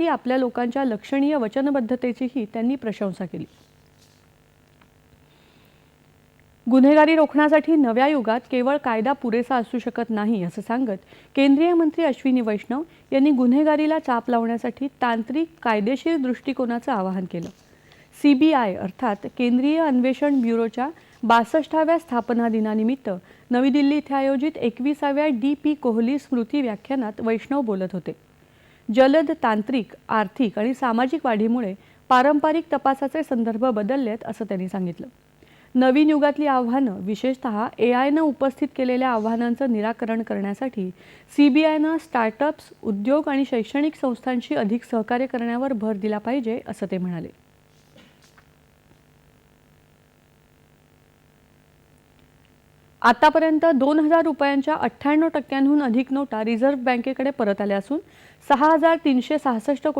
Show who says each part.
Speaker 1: ही आपल्या लोकांच्या लक्षणीय वचनबद्धतेचीही त्यांनी प्रशंसा केली. गुन्हेगारी रोखण्यासाठी नव्या युगात केवळ कायदा पुरेसा असू शकत नाही असं सांगत केंद्रीय मंत्री अश्विनी वैष्णव यांनी गुन्हेगारीला चाप लावण्यासाठी तांत्रिक कायदेशीर दृष्टिकोनाचं आवाहन केलं. सीबीआय अर्थात केंद्रीय अन्वेषण ब्युरोच्या बासष्टाव्या स्थापना दिनानिमित्त नवी दिल्ली इथे आयोजित एकविसाव्या डी पी कोहली स्मृती व्याख्यानात वैष्णव बोलत होते. जलद तांत्रिक आर्थिक आणि सामाजिक वाढीमुळे पारंपरिक तपासाचे संदर्भ बदललेत असं त्यांनी सांगितलं. नवीन युगातली आव्हानं विशेषतः ए आयनं उपस्थित केलेल्या आव्हानांचं निराकरण करण्यासाठी सी बी आयनं स्टार्टअप्स उद्योग आणि शैक्षणिक संस्थांशी अधिक सहकार्य करण्यावर भर दिला पाहिजे असं ते म्हणाले. आतापर्यंत दोन हजार रुपयांच्या अठ्ठ्याण्णव टक्क्यांहून अधिक नोटा रिझर्व्ह बँकेकडे परत आल्या असून सहा हजार तीनशे सहासष्ट